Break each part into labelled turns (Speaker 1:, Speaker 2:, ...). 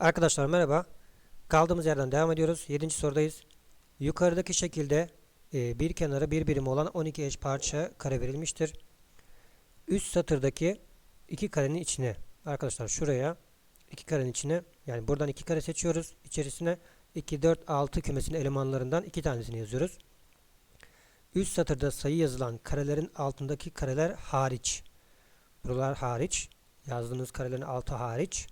Speaker 1: Arkadaşlar merhaba. Kaldığımız yerden devam ediyoruz. 7. sorudayız. Yukarıdaki şekilde e, bir kenarı bir birim olan 12 eş parça kare verilmiştir. Üst satırdaki iki karenin içine arkadaşlar şuraya iki karenin içine yani buradan iki kare seçiyoruz. İçerisine 2, 4, 6 kümesinin elemanlarından iki tanesini yazıyoruz. Üst satırda sayı yazılan karelerin altındaki kareler hariç. Buralar hariç. Yazdığınız karelerin altı hariç.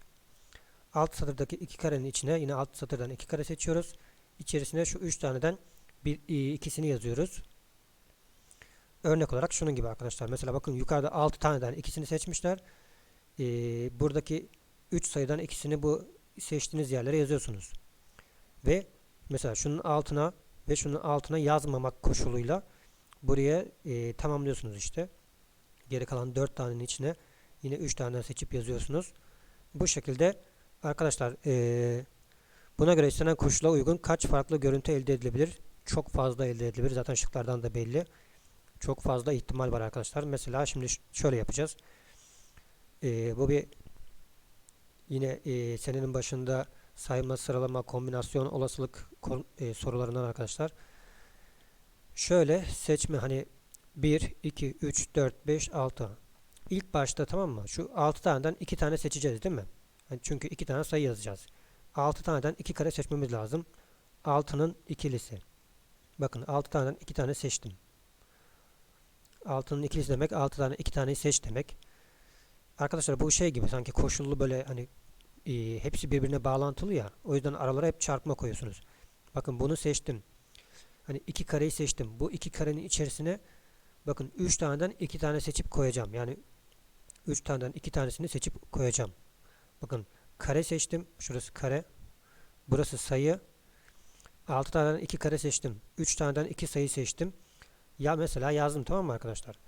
Speaker 1: Alt satırdaki iki karenin içine yine alt satırdan iki kare seçiyoruz. İçerisine şu üç taneden bir, ikisini yazıyoruz. Örnek olarak şunun gibi arkadaşlar. Mesela bakın yukarıda 6 taneden ikisini seçmişler. Ee, buradaki 3 sayıdan ikisini bu seçtiğiniz yerlere yazıyorsunuz. Ve mesela şunun altına ve şunun altına yazmamak koşuluyla buraya e, tamamlıyorsunuz işte. Geri kalan 4 tanenin içine yine 3 tane seçip yazıyorsunuz. Bu şekilde arkadaşlar e, buna göre istenen koşula uygun kaç farklı görüntü elde edilebilir? Çok fazla elde edilebilir. Zaten şıklardan da belli. Çok fazla ihtimal var arkadaşlar. Mesela şimdi şöyle yapacağız. E, bu bir yine e, senenin başında sayma, sıralama, kombinasyon, olasılık e, sorularından arkadaşlar. Şöyle seçme hani 1, 2, 3, 4, 5, 6. İlk başta tamam mı? Şu 6 taneden 2 tane seçeceğiz değil mi? Yani çünkü 2 tane sayı yazacağız. 6 taneden 2 kare seçmemiz lazım. 6'nın ikilisi. Bakın 6 taneden 2 tane seçtim. 6'nın ikilisi demek 6 tane 2 taneyi seç demek. Arkadaşlar bu şey gibi sanki koşullu böyle hani e, hepsi birbirine bağlantılı ya. O yüzden aralara hep çarpma koyuyorsunuz. Bakın bunu seçtim. Hani iki kareyi seçtim. Bu iki karenin içerisine bakın 3 taneden 2 tane seçip koyacağım. Yani 3 taneden 2 tanesini seçip koyacağım. Bakın kare seçtim. Şurası kare. Burası sayı. 6 taneden 2 kare seçtim. 3 taneden 2 sayı seçtim. Ya mesela yazdım tamam mı arkadaşlar?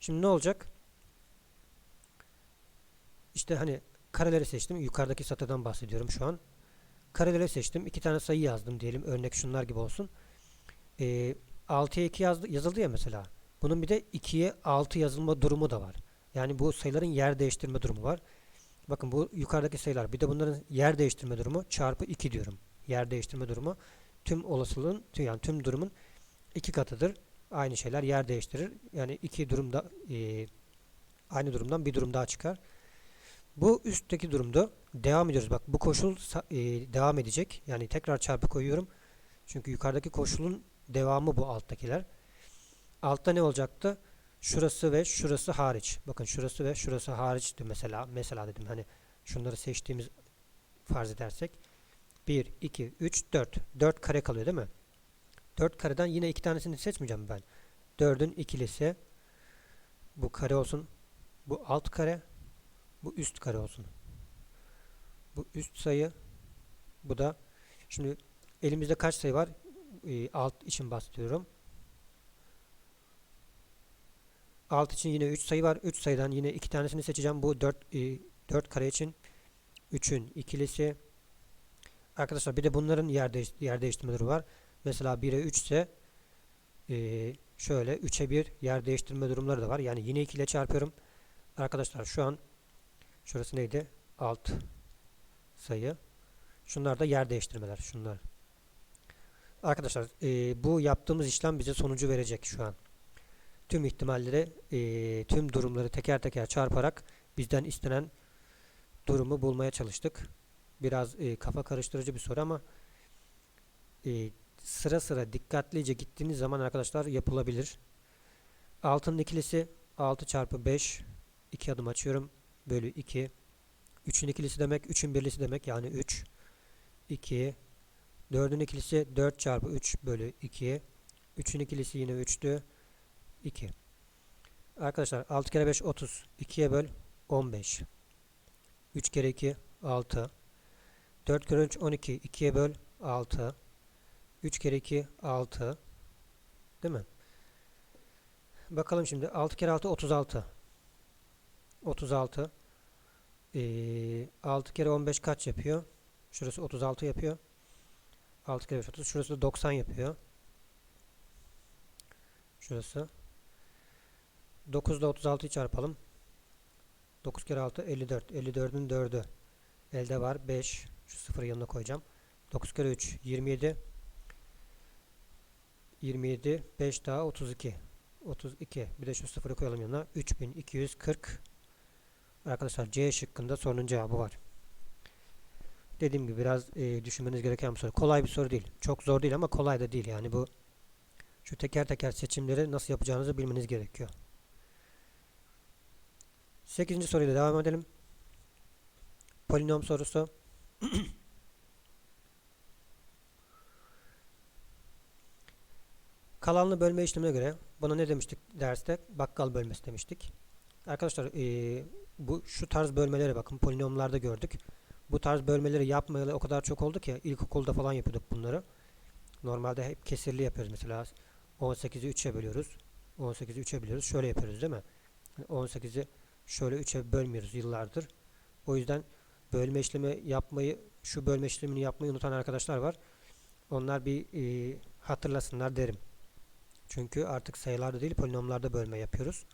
Speaker 1: Şimdi ne olacak? İşte hani kareleri seçtim. Yukarıdaki satırdan bahsediyorum şu an. Kareleri seçtim. 2 tane sayı yazdım diyelim. Örnek şunlar gibi olsun. Ee, 6'ya 2 yazdı, yazıldı ya mesela. Bunun bir de 2'ye 6 yazılma durumu da var. Yani bu sayıların yer değiştirme durumu var. Bakın bu yukarıdaki sayılar. Bir de bunların yer değiştirme durumu çarpı 2 diyorum. Yer değiştirme durumu tüm olasılığın yani tüm durumun iki katıdır. Aynı şeyler yer değiştirir. Yani iki durumda e, aynı durumdan bir durum daha çıkar. Bu üstteki durumda devam ediyoruz. Bak bu koşul e, devam edecek. Yani tekrar çarpı koyuyorum. Çünkü yukarıdaki koşulun devamı bu alttakiler. Altta ne olacaktı? Şurası ve şurası hariç. Bakın şurası ve şurası hariçti mesela. Mesela dedim hani şunları seçtiğimiz farz edersek. 1, 2, 3, 4. 4 kare kalıyor değil mi? 4 kareden yine iki tanesini seçmeyeceğim ben. 4'ün ikilisi bu kare olsun. Bu alt kare. Bu üst kare olsun. Bu üst sayı. Bu da şimdi elimizde kaç sayı var? E, alt için bahsediyorum. Alt için yine 3 sayı var. 3 sayıdan yine iki tanesini seçeceğim. Bu 4 e, 4 kare için 3'ün ikilisi. Arkadaşlar bir de bunların yer, değiş yer değiştirmeleri var. Mesela 1'e 3 ise e, şöyle 3'e 1 yer değiştirme durumları da var. Yani yine 2 ile çarpıyorum. Arkadaşlar şu an şurası neydi? Alt sayı. Şunlar da yer değiştirmeler. Şunlar. Arkadaşlar e, bu yaptığımız işlem bize sonucu verecek şu an. Tüm ihtimalleri, e, tüm durumları teker teker çarparak bizden istenen durumu bulmaya çalıştık. Biraz e, kafa karıştırıcı bir soru ama e, sıra sıra dikkatlice gittiğiniz zaman arkadaşlar yapılabilir. Altının ikilisi 6 çarpı 5 2 adım açıyorum. Bölü 2 3'ün ikilisi demek 3'ün birlisi demek yani 3 2 4'ün ikilisi 4 çarpı 3 bölü 2 3'ün ikilisi yine 3'tü 2 Arkadaşlar 6 kere 5 30 2'ye böl 15 3 kere 2 6 4 kere 3 12 2'ye böl 6 3 kere 2 6 değil mi? Bakalım şimdi. 6 kere 6 36 36 ee, 6 kere 15 kaç yapıyor? Şurası 36 yapıyor. 6 kere 5 30 şurası da 90 yapıyor. Şurası 9 ile 36'yı çarpalım. 9 kere 6 54. 54'ün 4'ü. Elde var 5. Şu sıfırı yanına koyacağım. 9 kere 3 27. 27 5 daha 32. 32. Bir de şu sıfırı koyalım yanına. 3240. Arkadaşlar C şıkkında sorunun cevabı var. Dediğim gibi biraz e, düşünmeniz gereken bir soru. Kolay bir soru değil. Çok zor değil ama kolay da değil. Yani bu şu teker teker seçimleri nasıl yapacağınızı bilmeniz gerekiyor. 8. soruyla devam edelim. Polinom sorusu. Kalanlı bölme işlemine göre buna ne demiştik derste? Bakkal bölmesi demiştik. Arkadaşlar eee, bu şu tarz bölmelere bakın polinomlarda gördük. Bu tarz bölmeleri yapmayalı o kadar çok oldu ki ilkokulda falan yapıyorduk bunları. Normalde hep kesirli yapıyoruz mesela 18'i 3'e bölüyoruz. 18'i 3'e bölüyoruz. Şöyle yapıyoruz değil mi? 18'i şöyle 3'e bölmüyoruz yıllardır. O yüzden bölme işlemi yapmayı şu bölme işlemini yapmayı unutan arkadaşlar var. Onlar bir eee, hatırlasınlar derim. Çünkü artık sayılarda değil polinomlarda bölme yapıyoruz.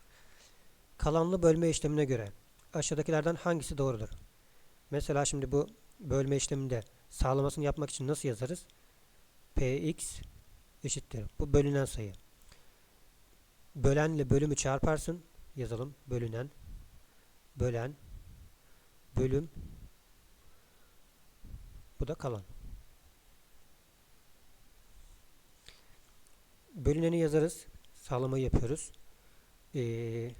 Speaker 1: Kalanlı bölme işlemine göre aşağıdakilerden hangisi doğrudur? Mesela şimdi bu bölme işleminde sağlamasını yapmak için nasıl yazarız? Px eşittir. Bu bölünen sayı. Bölenle bölümü çarparsın. Yazalım. Bölünen. Bölen. Bölüm. Bu da kalan. Bölüneni yazarız. Sağlamayı yapıyoruz. Ee,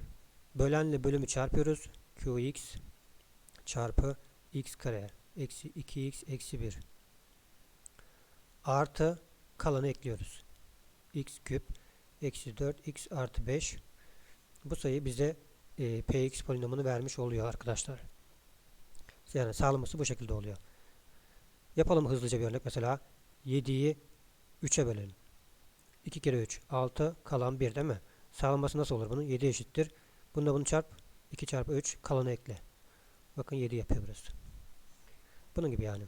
Speaker 1: bölenle bölümü çarpıyoruz. Qx çarpı x kare eksi 2x eksi 1 artı kalanı ekliyoruz. x küp eksi 4x artı 5 bu sayı bize e, px polinomunu vermiş oluyor arkadaşlar. Yani sağlaması bu şekilde oluyor. Yapalım hızlıca bir örnek. Mesela 7'yi 3'e bölelim. 2 kere 3 6 kalan 1 değil mi? Sağlaması nasıl olur bunun? 7 eşittir. Bununla bunu çarp. 2 çarpı 3 kalanı ekle. Bakın 7 yapıyor burası. Bunun gibi yani.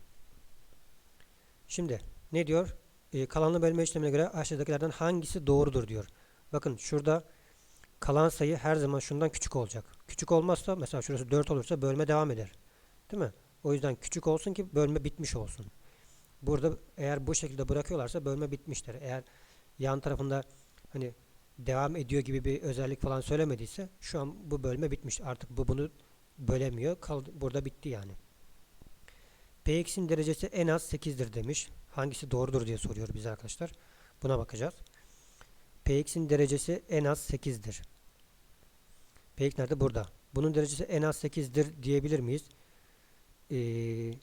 Speaker 1: Şimdi ne diyor? Ee, kalanlı bölme işlemine göre aşağıdakilerden hangisi doğrudur diyor. Bakın şurada kalan sayı her zaman şundan küçük olacak. Küçük olmazsa mesela şurası 4 olursa bölme devam eder. Değil mi? O yüzden küçük olsun ki bölme bitmiş olsun. Burada eğer bu şekilde bırakıyorlarsa bölme bitmiştir. Eğer yan tarafında hani devam ediyor gibi bir özellik falan söylemediyse şu an bu bölme bitmiş. Artık bu bunu bölemiyor. Kaldı, burada bitti yani. Px'in derecesi en az 8'dir demiş. Hangisi doğrudur diye soruyor bize arkadaşlar. Buna bakacağız. Px'in derecesi en az 8'dir. Px nerede? Burada. Bunun derecesi en az 8'dir diyebilir miyiz? Ee,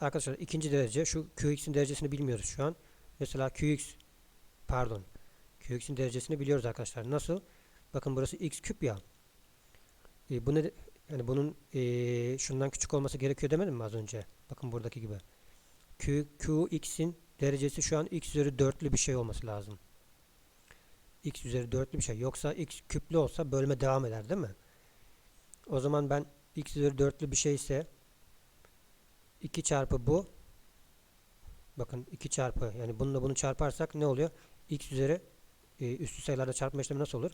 Speaker 1: arkadaşlar ikinci derece şu Qx'in derecesini bilmiyoruz şu an. Mesela Qx pardon Qx'in derecesini biliyoruz arkadaşlar. Nasıl? Bakın burası x küp ya. E, bu ne? Yani bunun e, şundan küçük olması gerekiyor demedim mi az önce? Bakın buradaki gibi. Q, Qx'in derecesi şu an x üzeri 4'lü bir şey olması lazım. x üzeri 4'lü bir şey. Yoksa x küplü olsa bölme devam eder değil mi? O zaman ben x üzeri 4'lü bir şey ise 2 çarpı bu bakın 2 çarpı yani bununla bunu çarparsak ne oluyor? x üzeri e, üstü sayılarda çarpma işlemi nasıl olur?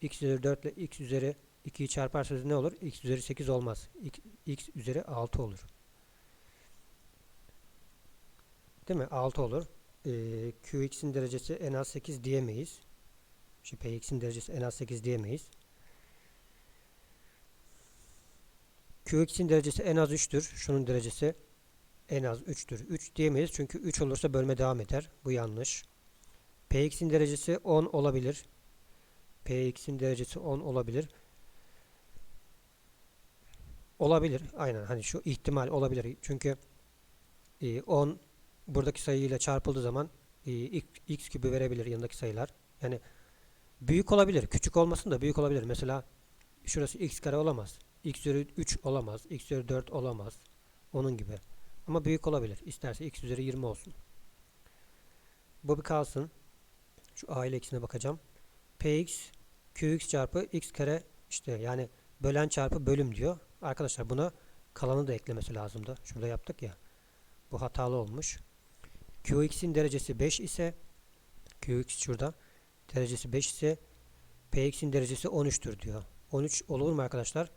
Speaker 1: x üzeri 4 ile x üzeri 2'yi çarparsanız ne olur? x üzeri 8 olmaz. x, x üzeri 6 olur. Değil mi? 6 olur. Ee, qx'in derecesi en az 8 diyemeyiz. Şu px'in derecesi en az 8 diyemeyiz. qx'in derecesi en az 3'tür. Şunun derecesi en az 3'tür. 3 diyemeyiz çünkü 3 olursa bölme devam eder. Bu yanlış. px'in derecesi 10 olabilir. px'in derecesi 10 olabilir. Olabilir. Aynen. Hani şu ihtimal olabilir. Çünkü e, 10 buradaki sayıyla çarpıldığı zaman e, x, x kübü verebilir yanındaki sayılar. Yani büyük olabilir. Küçük olmasın da büyük olabilir. Mesela şurası x kare olamaz. x üzeri 3 olamaz. x üzeri 4 olamaz. Onun gibi. Ama büyük olabilir. İsterse x üzeri 20 olsun. Bu bir kalsın. Şu a ile x'ine bakacağım. px qx çarpı x kare işte yani bölen çarpı bölüm diyor. Arkadaşlar buna kalanı da eklemesi lazımdı. Şurada yaptık ya. Bu hatalı olmuş. Qx'in derecesi 5 ise Qx şurada derecesi 5 ise Px'in derecesi 13'tür diyor. 13 olur mu arkadaşlar?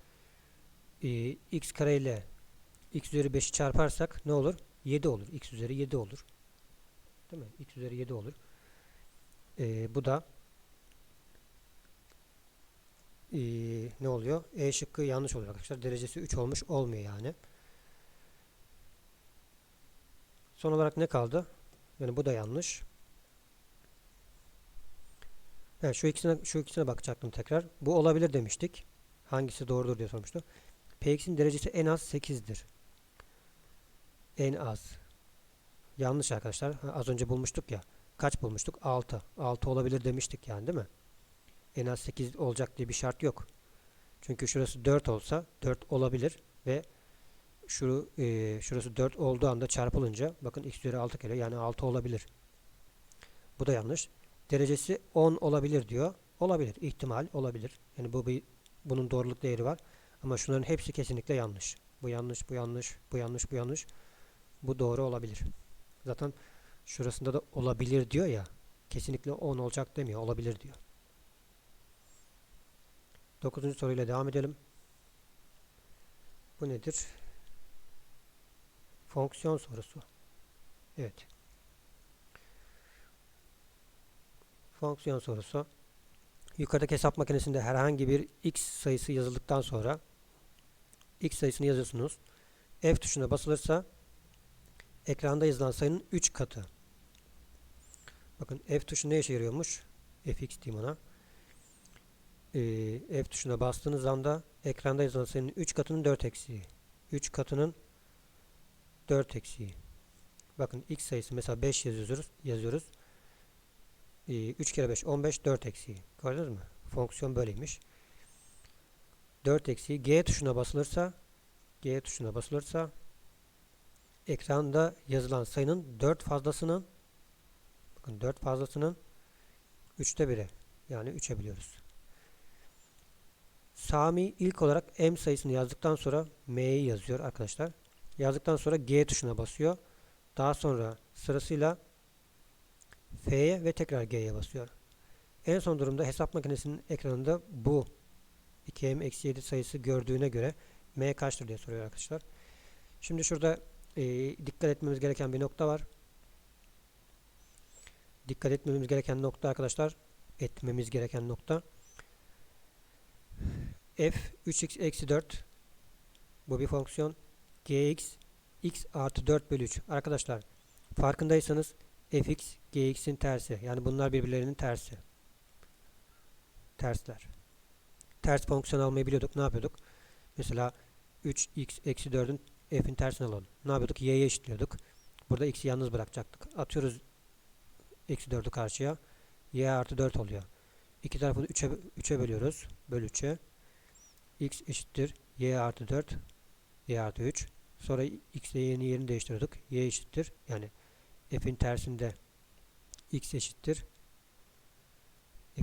Speaker 1: Ee, x kare ile x üzeri 5'i çarparsak ne olur? 7 olur. x üzeri 7 olur. Değil mi? x üzeri 7 olur. Ee, bu da ee, ne oluyor? E şıkkı yanlış oluyor arkadaşlar. Derecesi 3 olmuş olmuyor yani. Son olarak ne kaldı? Yani bu da yanlış. Evet, şu ikisine şu ikisine bakacaktım tekrar. Bu olabilir demiştik. Hangisi doğrudur diye sormuştu. Px'in derecesi en az 8'dir. En az. Yanlış arkadaşlar. Ha, az önce bulmuştuk ya. Kaç bulmuştuk? 6. 6 olabilir demiştik yani değil mi? En az 8 olacak diye bir şart yok. Çünkü şurası 4 olsa 4 olabilir ve şu e, şurası 4 olduğu anda çarpılınca bakın x üzeri 6 kere yani 6 olabilir. Bu da yanlış. Derecesi 10 olabilir diyor. Olabilir. ihtimal olabilir. Yani bu bir bunun doğruluk değeri var. Ama şunların hepsi kesinlikle yanlış. Bu yanlış, bu yanlış, bu yanlış, bu yanlış. Bu doğru olabilir. Zaten şurasında da olabilir diyor ya. Kesinlikle 10 olacak demiyor. Olabilir diyor. Dokuzuncu soruyla devam edelim. Bu nedir? Fonksiyon sorusu. Evet. Fonksiyon sorusu. Yukarıdaki hesap makinesinde herhangi bir x sayısı yazıldıktan sonra x sayısını yazıyorsunuz. F tuşuna basılırsa ekranda yazılan sayının 3 katı. Bakın F tuşu ne işe yarıyormuş? fx diyeyim ona. Ee, F tuşuna bastığınız anda ekranda yazılan sayının 3 katının 4 eksiği. 3 katının 4 eksiği. Bakın x sayısı mesela 5 yazıyoruz. yazıyoruz. 3 kere 5 15 4 eksiği. Gördünüz mü? Fonksiyon böyleymiş. 4 eksiği G tuşuna basılırsa G tuşuna basılırsa ekranda yazılan sayının 4 fazlasının bakın 4 fazlasının 3'te 1'e yani 3'e biliyoruz. Sami ilk olarak M sayısını yazdıktan sonra M'yi yazıyor arkadaşlar. Yazdıktan sonra G tuşuna basıyor. Daha sonra sırasıyla F'ye ve tekrar G'ye basıyor. En son durumda hesap makinesinin ekranında bu 2m-7 sayısı gördüğüne göre m kaçtır diye soruyor arkadaşlar. Şimdi şurada e, dikkat etmemiz gereken bir nokta var. Dikkat etmemiz gereken nokta arkadaşlar etmemiz gereken nokta f 3x eksi 4 bu bir fonksiyon gx x artı 4 bölü 3 arkadaşlar farkındaysanız fx gx'in tersi. Yani bunlar birbirlerinin tersi. Tersler. Ters fonksiyon almayı biliyorduk. Ne yapıyorduk? Mesela 3x eksi 4'ün f'in tersini alalım. Ne yapıyorduk? y'ye eşitliyorduk. Burada x'i yalnız bırakacaktık. Atıyoruz eksi 4'ü karşıya. y artı 4 oluyor. İki tarafı 3'e 3'e bölüyoruz. Böl 3'e. x eşittir. y artı 4. y artı 3. Sonra x ile y'nin yerini değiştiriyorduk. y eşittir. Yani f'in tersinde x eşittir.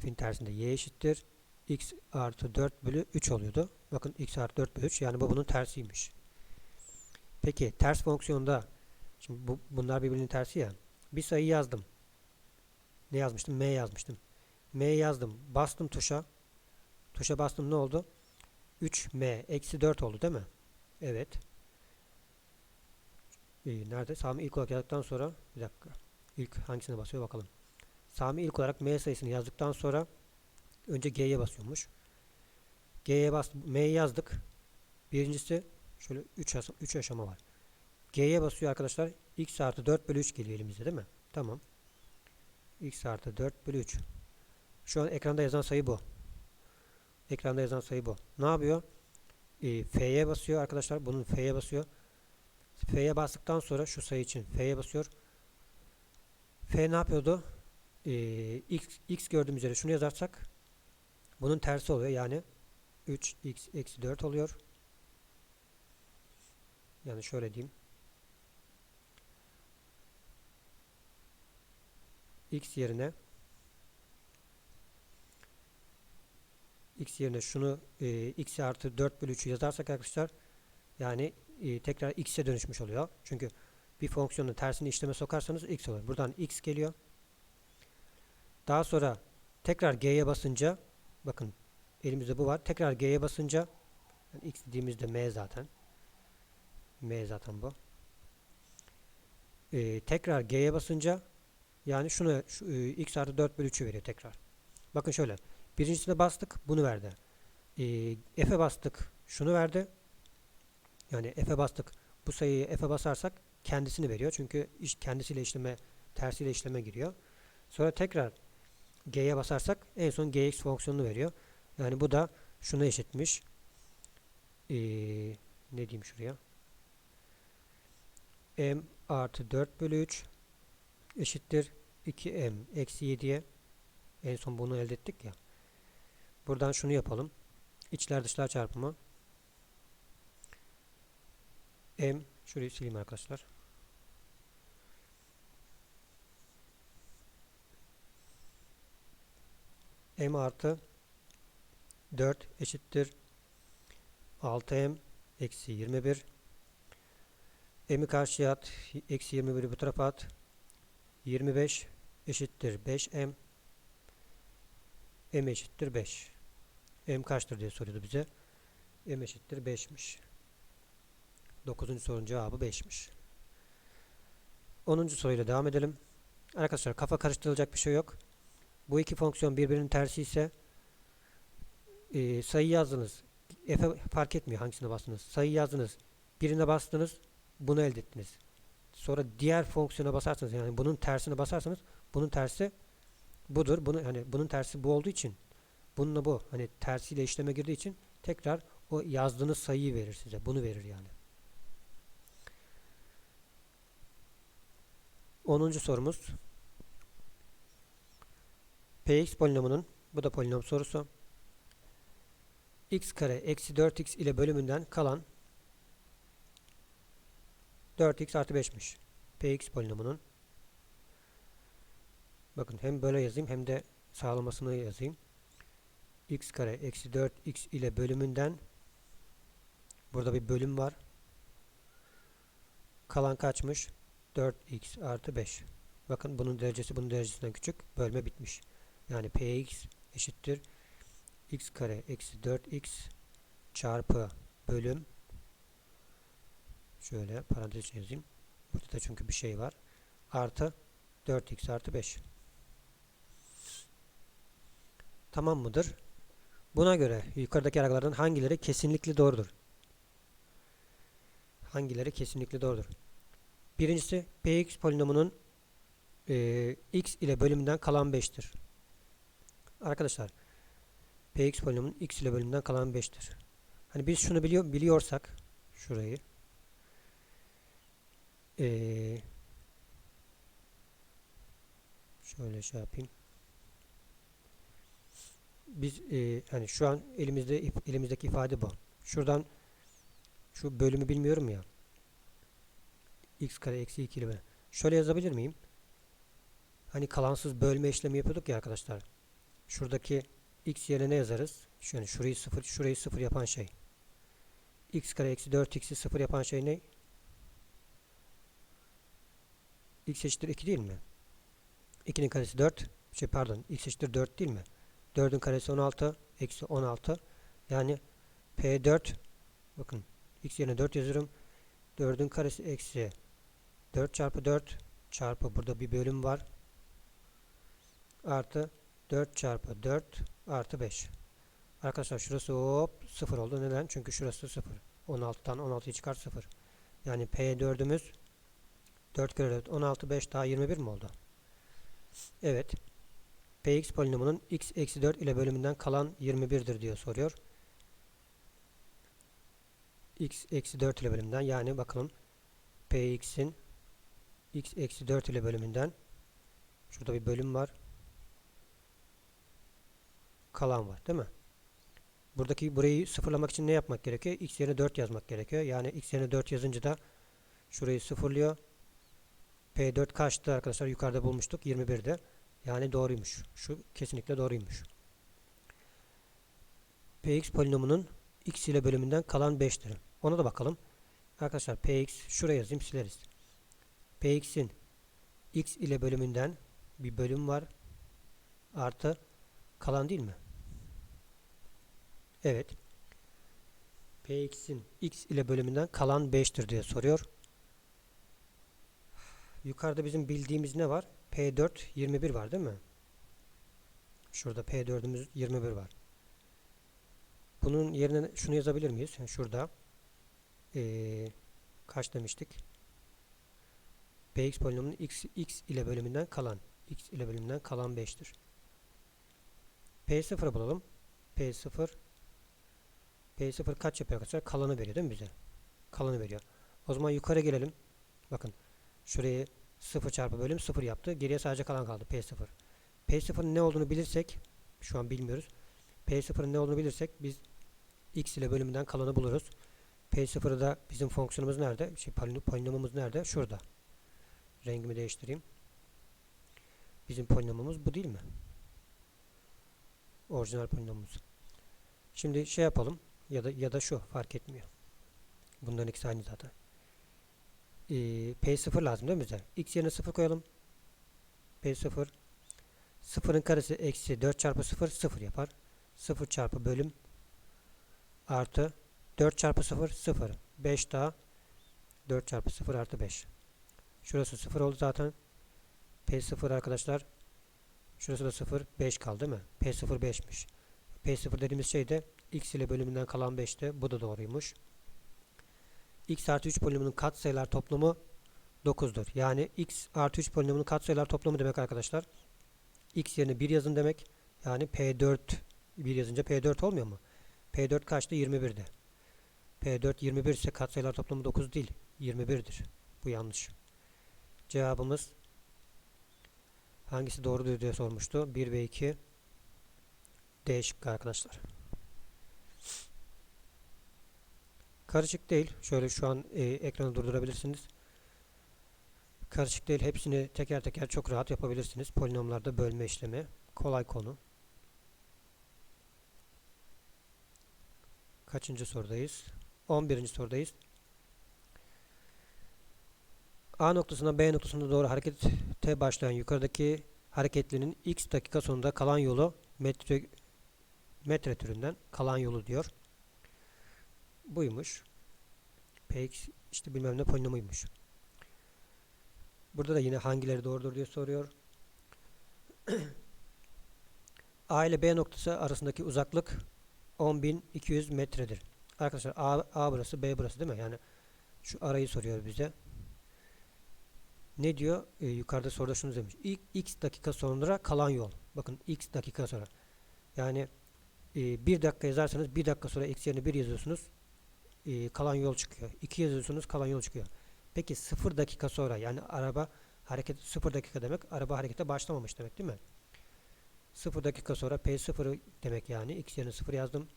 Speaker 1: f'in tersinde y eşittir. x artı 4 bölü 3 oluyordu. Bakın x artı 4 bölü 3 yani bu bunun tersiymiş. Peki ters fonksiyonda şimdi bu, bunlar birbirinin tersi ya. Bir sayı yazdım. Ne yazmıştım? M yazmıştım. M yazdım. Bastım tuşa. Tuşa bastım ne oldu? 3M eksi 4 oldu değil mi? Evet. Ee, nerede? Sami ilk olarak yazdıktan sonra bir dakika. İlk hangisine basıyor bakalım. Sami ilk olarak M sayısını yazdıktan sonra önce G'ye basıyormuş. G'ye bas M'yi yazdık. Birincisi şöyle 3 aşama, 3 aşama var. G'ye basıyor arkadaşlar. X artı 4 bölü 3 geliyor elimizde değil mi? Tamam. X artı 4 bölü 3. Şu an ekranda yazan sayı bu. Ekranda yazan sayı bu. Ne yapıyor? E, F'ye basıyor arkadaşlar. Bunun F'ye basıyor. F'ye bastıktan sonra şu sayı için F'ye basıyor. F ne yapıyordu? Ee, x, x gördüğümüz üzere şunu yazarsak bunun tersi oluyor. Yani 3x eksi 4 oluyor. Yani şöyle diyeyim. x yerine x yerine şunu e, x artı 4 bölü 3'ü yazarsak arkadaşlar yani e, tekrar x'e dönüşmüş oluyor. Çünkü bir fonksiyonun tersini işleme sokarsanız x olur. Buradan x geliyor. Daha sonra tekrar g'ye basınca bakın elimizde bu var. Tekrar g'ye basınca yani x dediğimizde m zaten. M zaten bu. Ee, tekrar G'ye basınca yani şunu şu, e, x artı 4 bölü 3'ü veriyor tekrar. Bakın şöyle. Birincisine bastık bunu verdi. Ee, F'e bastık şunu verdi. Yani F'e bastık bu sayıyı F'e basarsak kendisini veriyor. Çünkü iş kendisiyle işleme tersiyle işleme giriyor. Sonra tekrar G'ye basarsak en son Gx fonksiyonunu veriyor. Yani bu da şuna eşitmiş. Ee, ne diyeyim şuraya? m artı 4 bölü 3 eşittir 2m eksi 7'ye en son bunu elde ettik ya. Buradan şunu yapalım. İçler dışlar çarpımı m şurayı sileyim arkadaşlar. m artı 4 eşittir 6m eksi 21 m'i karşıya at eksi 21'i bu tarafa at. 25 eşittir 5m m eşittir 5 m kaçtır diye soruyordu bize. M eşittir 5'miş 9. sorunun cevabı 5'miş 10. soruyla devam edelim arkadaşlar kafa karıştırılacak bir şey yok bu iki fonksiyon birbirinin tersi ise e, sayı yazdınız. F'e fark etmiyor hangisine bastınız. Sayı yazdınız. Birine bastınız. Bunu elde ettiniz. Sonra diğer fonksiyona basarsanız yani bunun tersine basarsanız bunun tersi budur. Bunu hani bunun tersi bu olduğu için bununla bu hani tersiyle işleme girdiği için tekrar o yazdığınız sayıyı verir size. Bunu verir yani. 10. sorumuz Px polinomunun bu da polinom sorusu x kare eksi 4x ile bölümünden kalan 4x artı 5'miş. Px polinomunun bakın hem böyle yazayım hem de sağlamasını yazayım. x kare eksi 4x ile bölümünden burada bir bölüm var. Kalan kaçmış? 4x artı 5. Bakın bunun derecesi bunun derecesinden küçük. Bölme bitmiş. Yani px eşittir x kare eksi 4x çarpı bölüm şöyle parantez yazayım. Burada da çünkü bir şey var. Artı 4x artı 5. Tamam mıdır? Buna göre yukarıdaki yargılardan hangileri kesinlikle doğrudur? Hangileri kesinlikle doğrudur? Birincisi px polinomunun e, x ile bölümünden kalan 5'tir. Arkadaşlar px polinomunun x ile bölümünden kalan 5'tir. Hani biz şunu biliyor, biliyorsak şurayı ee, şöyle şey yapayım. Biz e, hani şu an elimizde elimizdeki ifade bu. Şuradan şu bölümü bilmiyorum ya. X kare eksi 2 ile Şöyle yazabilir miyim? Hani kalansız bölme işlemi yapıyorduk ya arkadaşlar. Şuradaki x yerine ne yazarız? Şöyle şurayı sıfır, şurayı sıfır yapan şey. x kare eksi 4x'i sıfır yapan şey ne? x eşittir 2 değil mi? 2'nin karesi 4. Şey pardon x eşittir 4 değil mi? 4'ün karesi 16. Eksi 16. Yani P4 bakın x yerine 4 yazıyorum. 4'ün karesi eksi 4 çarpı 4 çarpı burada bir bölüm var. Artı 4 çarpı 4 artı 5. Arkadaşlar şurası hop 0 oldu. Neden? Çünkü şurası 0. 16'dan 16'yı çıkar 0. Yani P4'ümüz 4 kere 4 16 5 daha 21 mi oldu? Evet. Px polinomunun x eksi 4 ile bölümünden kalan 21'dir diyor soruyor. x eksi 4 ile bölümünden yani bakalım px'in x eksi 4 ile bölümünden şurada bir bölüm var kalan var değil mi? Buradaki burayı sıfırlamak için ne yapmak gerekiyor? x yerine 4 yazmak gerekiyor. Yani x yerine 4 yazınca da şurayı sıfırlıyor. P4 kaçtı arkadaşlar? Yukarıda bulmuştuk. 21'de. Yani doğruymuş. Şu kesinlikle doğruymuş. Px polinomunun x ile bölümünden kalan 5'tir. Ona da bakalım. Arkadaşlar Px şuraya yazayım sileriz. Px'in x ile bölümünden bir bölüm var. Artı kalan değil mi? Evet. Px'in x ile bölümünden kalan 5'tir diye soruyor. Yukarıda bizim bildiğimiz ne var? P4 21 var değil mi? Şurada P4'ümüz 21 var. Bunun yerine şunu yazabilir miyiz? Şurada ee, kaç demiştik? Px polinomunun x, x ile bölümünden kalan x ile bölümünden kalan 5'tir. P0'ı bulalım. P0 P0 kaç yapıyor arkadaşlar? Kalanı veriyor değil mi bize? Kalanı veriyor. O zaman yukarı gelelim. Bakın şurayı 0 çarpı bölüm 0 yaptı. Geriye sadece kalan kaldı P0. P0'ın ne olduğunu bilirsek şu an bilmiyoruz. P0'ın ne olduğunu bilirsek biz x ile bölümünden kalanı buluruz. P0'da bizim fonksiyonumuz nerede? Şey, polino- polinomumuz nerede? Şurada. Rengimi değiştireyim. Bizim polinomumuz bu değil mi? Orijinal polinomumuz. Şimdi şey yapalım ya da ya da şu fark etmiyor. Bunların ikisi aynı zaten. Ee, P0 lazım değil mi bize? X yerine 0 koyalım. P0 0'ın karesi eksi 4 çarpı 0 0 yapar. 0 çarpı bölüm artı 4 çarpı 0 0. 5 daha 4 çarpı 0 artı 5. Şurası 0 oldu zaten. P0 arkadaşlar. Şurası da 0. 5 kaldı değil mi? P0 5'miş. P0 dediğimiz şey de x ile bölümünden kalan 5'te. Bu da doğruymuş. x artı 3 polinomunun katsayılar toplamı 9'dur. Yani x artı 3 polinomunun katsayılar toplamı demek arkadaşlar. x yerine 1 yazın demek. Yani P4 1 yazınca P4 olmuyor mu? P4 kaçtı? 21'de. P4 21 ise katsayılar toplamı 9 değil. 21'dir. Bu yanlış. Cevabımız hangisi doğrudur diye sormuştu. 1 ve 2 D şıkkı arkadaşlar. Karışık değil. Şöyle şu an e, ekranı durdurabilirsiniz. Karışık değil. Hepsini teker teker çok rahat yapabilirsiniz. Polinomlarda bölme işlemi. Kolay konu. Kaçıncı sorudayız? 11. sorudayız. A noktasından B noktasına doğru harekete başlayan yukarıdaki hareketlinin x dakika sonunda kalan yolu metre, metre türünden kalan yolu diyor. Buymuş. Px işte bilmem ne polinomuymuş. Burada da yine hangileri doğrudur diye soruyor. A ile B noktası arasındaki uzaklık 10.200 metredir. Arkadaşlar A, A burası B burası değil mi? Yani şu arayı soruyor bize. Ne diyor? Ee, yukarıda soruda şunu demiş. İlk x dakika sonra kalan yol. Bakın x dakika sonra. Yani e, bir dakika yazarsanız bir dakika sonra x yerine bir yazıyorsunuz. E, kalan yol çıkıyor. 2 yazıyorsunuz kalan yol çıkıyor. Peki 0 dakika sonra yani araba hareket 0 dakika demek araba harekete başlamamış demek değil mi? 0 dakika sonra P0 demek yani x yerine 0 yazdım.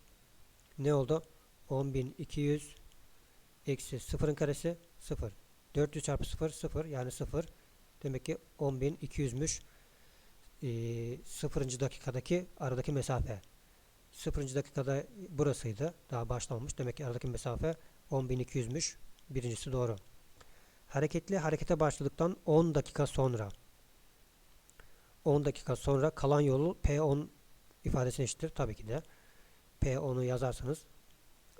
Speaker 1: Ne oldu? 10.200 eksi 0'ın karesi 0. 400 çarpı 0 0 yani 0. Demek ki 10.200'müş. Ee, 0. dakikadaki aradaki mesafe. 0. dakikada burasıydı. Daha başlamamış. Demek ki aradaki mesafe 10.200'müş. Birincisi doğru. Hareketli harekete başladıktan 10 dakika sonra 10 dakika sonra kalan yolu P10 ifadesine eşittir. Tabii ki de P10'u yazarsanız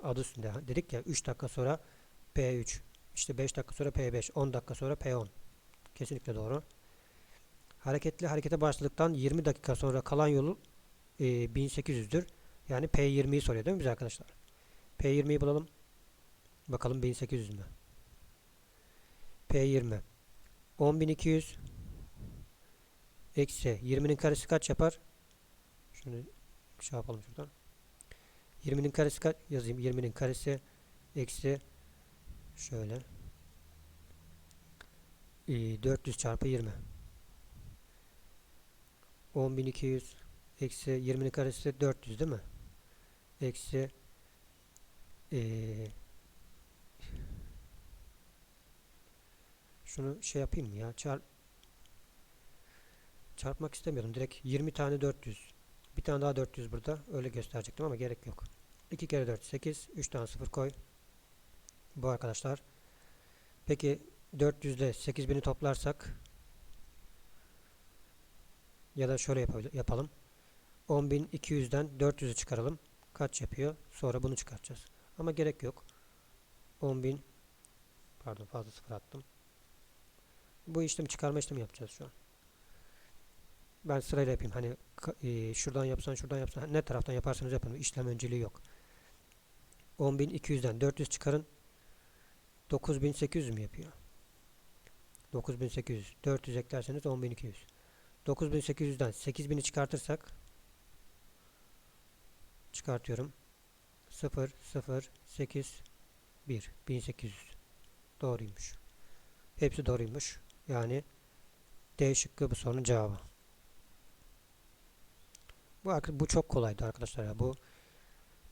Speaker 1: adı üstünde dedik ya 3 dakika sonra P3 işte 5 dakika sonra P5 10 dakika sonra P10 kesinlikle doğru. Hareketli harekete başladıktan 20 dakika sonra kalan yolu e, 1800'dür. Yani P20'yi soruyor değil mi biz arkadaşlar? P20'yi bulalım. Bakalım 1800 mü? P20 10200 eksi 20'nin karesi kaç yapar? Şunu şey yapalım şuradan. 20'nin karesi kaç? Yazayım. 20'nin karesi eksi şöyle e, 400 çarpı 20 10.200 eksi 20'nin karesi 400 değil mi? Eksi e, şunu şey yapayım mı ya? Çarp çarpmak istemiyorum. Direkt 20 tane 400. Bir tane daha 400 burada. Öyle gösterecektim ama gerek yok. 2 kere 4 8. 3 tane 0 koy. Bu arkadaşlar. Peki 400 ile 8000'i toplarsak ya da şöyle yapalım. 10.200'den 400'ü çıkaralım. Kaç yapıyor? Sonra bunu çıkartacağız. Ama gerek yok. 10.000 pardon fazla sıfır attım. Bu işlemi çıkarma işlemi yapacağız şu an. Ben sırayla yapayım. Hani e, şuradan yapsan şuradan yapsan ne taraftan yaparsanız yapın. İşlem önceliği yok. 10.200'den 400 çıkarın. 9.800 mü yapıyor? 9.800. 400 eklerseniz 10.200. 9.800'den 8.000'i çıkartırsak çıkartıyorum. 0 0 8 1 1800. Doğruymuş. Hepsi doğruymuş. Yani D şıkkı bu sorunun cevabı. Bu bu çok kolaydı arkadaşlar ya. Bu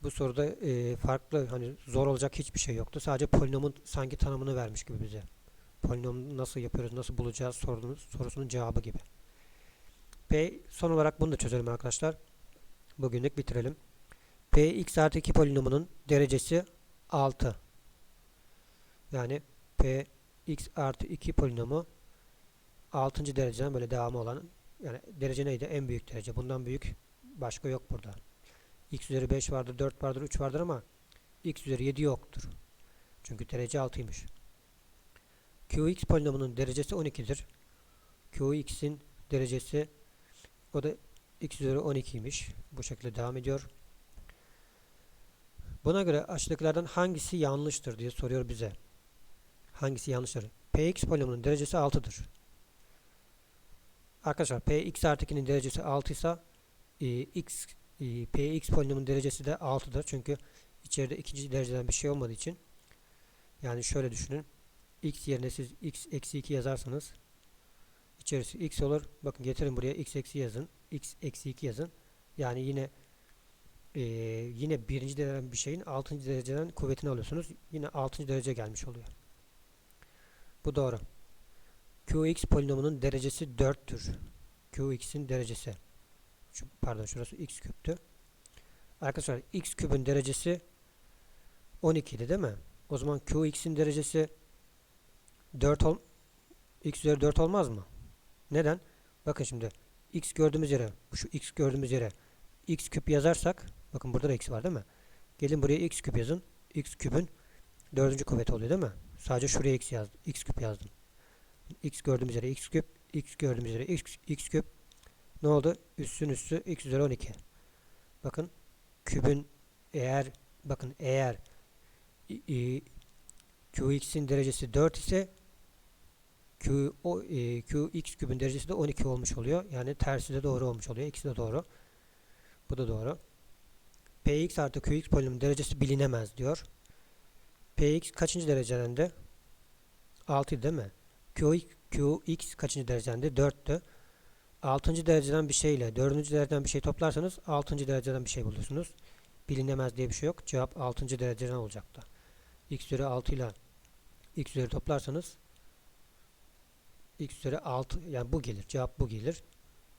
Speaker 1: bu soruda e, farklı hani zor olacak hiçbir şey yoktu. Sadece polinomun sanki tanımını vermiş gibi bize. Polinom nasıl yapıyoruz, nasıl bulacağız sorunun, sorusunun cevabı gibi. P son olarak bunu da çözelim arkadaşlar. Bugünlük bitirelim. P x artı 2 polinomunun derecesi 6. Yani P x artı 2 polinomu 6. dereceden böyle devamı olan yani derece neydi? En büyük derece. Bundan büyük başka yok burada. X üzeri 5 vardır, 4 vardır, 3 vardır ama x üzeri 7 yoktur. Çünkü derece 6'ymış. Qx polinomunun derecesi 12'dir. Qx'in derecesi o da x üzeri 12'ymiş. Bu şekilde devam ediyor. Buna göre aşağıdakilerden hangisi yanlıştır diye soruyor bize. Hangisi yanlıştır? Px polinomunun derecesi 6'dır. Arkadaşlar Px artı 2'nin derecesi 6 ise e, x e, Px polinomunun derecesi de 6'dır. Çünkü içeride ikinci dereceden bir şey olmadığı için yani şöyle düşünün. x yerine siz x eksi 2 yazarsanız içerisi x olur. Bakın getirin buraya x eksi yazın. x eksi 2 yazın. Yani yine e, yine birinci dereceden bir şeyin 6. dereceden kuvvetini alıyorsunuz. Yine 6. derece gelmiş oluyor. Bu doğru. Qx polinomunun derecesi 4'tür. Qx'in derecesi. Şu, pardon şurası x küptü. Arkadaşlar x küpün derecesi 12 idi değil mi? O zaman Qx'in derecesi 4 ol x üzeri 4 olmaz mı? Neden? Bakın şimdi x gördüğümüz yere şu x gördüğümüz yere x küp yazarsak bakın burada da x var değil mi? Gelin buraya x küp yazın. x küpün dördüncü kuvveti oluyor değil mi? Sadece şuraya x yazdım. x küp yazdım. x gördüğümüz yere x küp, x gördüğümüz yere x, x küp. Ne oldu? Üssün üssü x üzeri 12. Bakın kübün eğer bakın eğer i- qx'in derecesi 4 ise q o e, qx kübün derecesi de 12 olmuş oluyor. Yani tersi de doğru olmuş oluyor. İkisi de doğru. Bu da doğru. px artı qx polinomun derecesi bilinemez diyor. px kaçıncı dereceden de? 6 değil mi? qx, qx kaçıncı dereceden de? 4'tü. 6. dereceden bir şeyle 4. dereceden bir şey toplarsanız 6. dereceden bir şey buluyorsunuz. Bilinemez diye bir şey yok. Cevap 6. dereceden olacaktı. x üzeri 6 ile x üzeri toplarsanız x üzeri 6 yani bu gelir. Cevap bu gelir.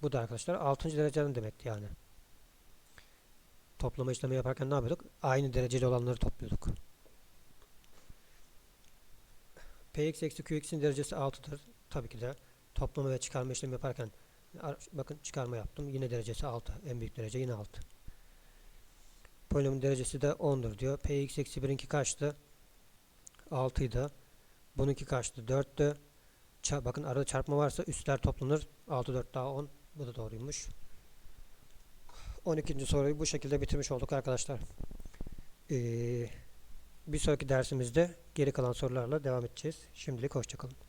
Speaker 1: Bu da arkadaşlar 6. dereceden demekti yani. Toplama işlemi yaparken ne yapıyorduk? Aynı dereceli olanları topluyorduk. Px eksi Qx'in derecesi 6'dır. Tabii ki de toplama ve çıkarma işlemi yaparken ar- bakın çıkarma yaptım. Yine derecesi 6. En büyük derece yine 6. Polinomun derecesi de 10'dur diyor. Px eksi 1'inki kaçtı? 6 idi. Bununki kaçtı? 4'tü. Ça- bakın arada çarpma varsa üstler toplanır. 6 4 daha 10. Bu da doğruymuş. 12. soruyu bu şekilde bitirmiş olduk arkadaşlar. Ee, bir sonraki dersimizde geri kalan sorularla devam edeceğiz. Şimdilik hoşçakalın.